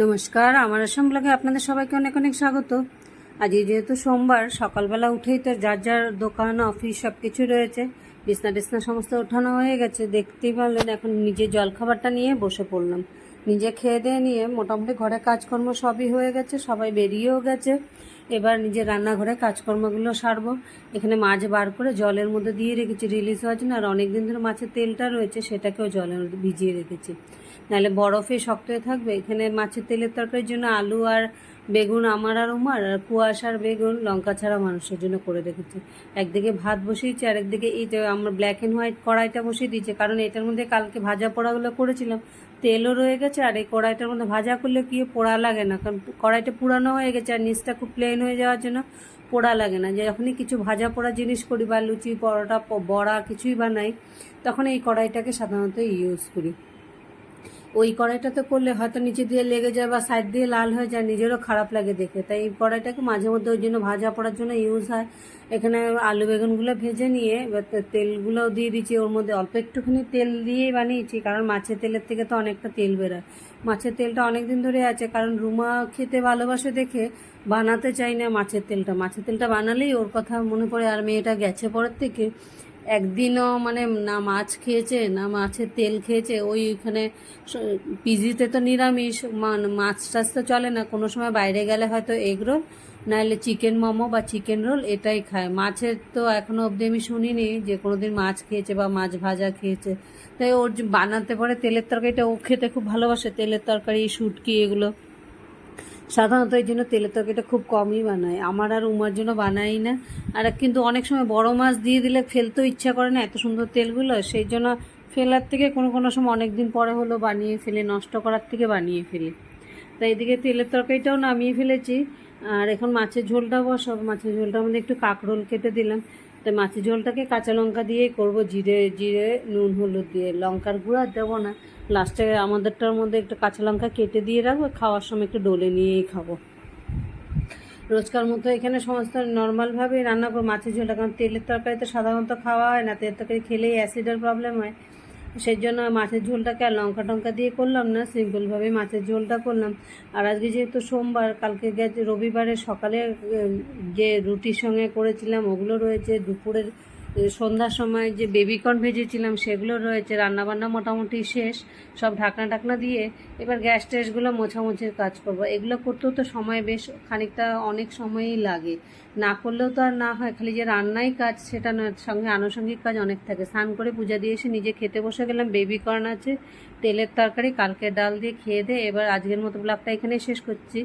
নমস্কার, আমার আসাম আপনাদের সবাইকে অনেক অনেক স্বাগত। আজ যেহেতু সোমবার, সকালবেলা উঠেই তো যার যার দোকান, অফিস সব কিছু রয়েছে, বিছনা টিছনা সমস্ত ওঠানো হয়ে গেছে, দেখতেই পারলেন এখন নিজে জলখাবারটা নিয়ে বসে পড়লাম। নিজে খেয়ে দিয়ে নিয়ে মোটামুটি ঘরে কাজকর্ম সবই হয়ে গেছে, সবাই বেরিয়েও গেছে। এবার নিজের রান্নাঘরে কাজকর্মগুলো সারবো। এখানে মাছ বার করে জলের মধ্যে দিয়ে রেখেছি রিলিজ হওয়ার জন্য। আর অনেক দিন ধরে মাছের তেলটা রয়েছে, সেটাকেও জলের মধ্যে ভিজিয়ে রেখেছি। নাহলে বরফে শক্ত হয়ে থাকবে। এখানে মাছের তেলের তরকারির জন্য আলু আর বেগুন আমার আর উমার, আর কুয়াশার বেগুন, লঙ্কা ছাড়া মানুষের জন্য করে রেখেছি। একদিকে ভাত বসিয়েছি, আর একদিকে এই যে আমরা ব্ল্যাক অ্যান্ড হোয়াইট কড়াইটা বসিয়ে দিয়েছি। কারণ এটার মধ্যে কালকে ভাজা পোড়াগুলো করেছিলাম, তেলও রয়ে গেছে। আর এই কড়াইটার মধ্যে ভাজা করলে কি পোড়া লাগে না? কারণ কড়াইটা পুরানো হয়ে গেছে, আর নিচটা খুব প্লেন হয়ে যাওয়ার জন্য পোড়া লাগে না। যখনই কিছু ভাজা পোড়া জিনিস করি বা লুচি, পরোটা বড়া কিছুই বানাই, তখন এই কড়াইটাকে সাধারণত ইউজ করি। ওই কড়াইটাতে করলে হয়তো নিচে দিয়ে লেগে যায় বা সাইড দিয়ে লাল হয়ে যায়, নিজেরও খারাপ লাগে দেখে তাই এই কড়াইটাকে মাঝে মধ্যে ওই জন্য ভাজা পড়ার জন্য ইউজ হয়। এখানে আলু বেগুনগুলো ভেজে নিয়ে তেলগুলোও দিয়ে দিচ্ছি ওর মধ্যে। অল্প একটুখানি তেল দিয়েই বানিয়েছি, কারণ মাছের তেলের থেকে তো অনেকটা তেল বেরোয়। মাছের তেলটা অনেক দিন ধরে আছে, কারণ রুমা খেতে ভালোবাসে দেখে বানাতে চাই না মাছের তেলটা। মাছের তেলটা বানালেই ওর কথা মনে পড়ে, আর মেয়েটা গেছে পরের থেকে। একদিনও মানে না মাছ খেয়েছে, না মাছের তেল খেয়েছে ওইখানে পিজিতে তো নিরামিষ মাছ টাছ তো চলে না, কোনো সময় বাইরে গেলে হয়তো এগ রোল, নাহলে চিকেন মোমো বা চিকেন রোল এটাই খায়। মাছের তো এখনও অবধি আমি শুনিনি যে কোনো দিন মাছ খেয়েছে বা মাছ ভাজা খেয়েছে। তাই ওর বানাতে পারে তেলের তরকারিটা, ও খেতে খুব ভালোবাসে, তেলের তরকারি, শুটকি এগুলো। সাধারণত এই জন্য তেলের তরকারিটা খুব কমই বানায়। আমার আর উমার জন্য বানাই না। আর কিন্তু অনেক সময় বড় মাছ দিয়ে দিলে ফেলতেও ইচ্ছা করে না এত সুন্দর তেলগুলো। সেই জন্য ফেলার থেকে কোনো কোনো সময় অনেক দিন পরে হলো বানিয়ে ফেলে, নষ্ট করার থেকে বানিয়ে ফেলি। তাই এদিকে তেলের তরকারিটাও নামিয়ে ফেলেছি। আর এখন মাছের ঝোলটা বসাব। মাছের ঝোলটার মধ্যে একটু কাঁকরোল কেটে দিলাম। তাই মাছের ঝোলটাকে কাঁচা লঙ্কা দিয়েই করব, জিরে জিরে, নুন, হলুদ দিয়ে। লঙ্কার গুঁড়া দেবো না। লাস্টে আমাদেরটার মধ্যে একটু কাঁচা লঙ্কা কেটে দিয়ে রাখব, খাওয়ার সময় একটু ডলে নিয়েই খাব। রোজকার মতো এখানে সমস্ত নর্মালভাবেই রান্না করব। মাছের ঝোলটা, কারণ তেলের তরকারি তো সাধারণত খাওয়া হয় না তেলের তরকারি খেলেই অ্যাসিডের প্রবলেম হয়। সেই জন্য মাছের ঝোলটাকে আর লঙ্কা টঙ্কা দিয়ে করলাম না সিম্পলভাবে মাছের ঝোলটা করলাম। আর আজকে যেহেতু সোমবার, কালকে গেছে রবিবারে সকালে যে রুটির সঙ্গে করেছিলাম ওগুলো রয়েছে, দুপুরের সন্ধ্যার সময় যে বেবিকর্ন ভেজেছিলাম, সেগুলো রয়েছে, রান্নাবান্না মোটামুটি শেষ, সব ঢাকনা টাকনা দিয়ে এবার গ্যাস ট্যাসগুলো মোছামুছির কাজ করব। এগুলো করতেও তো সময় বেশ, খানিকটা অনেক সময়ই লাগে। না করলেও তো আর না হয়, খালি যে রান্নাই কাজ, সেটা নয়, সঙ্গে আনুষঙ্গিক কাজ অনেক থাকে। স্নান করে পূজা দিয়ে এসে নিজে খেতে বসে গেলাম বেবিকর্ন আছে, তেলের তরকারি কালকে ডাল দিয়ে খেয়ে দিয়ে এবার আজকের মতো ব্লগটা এখানেই শেষ করছি।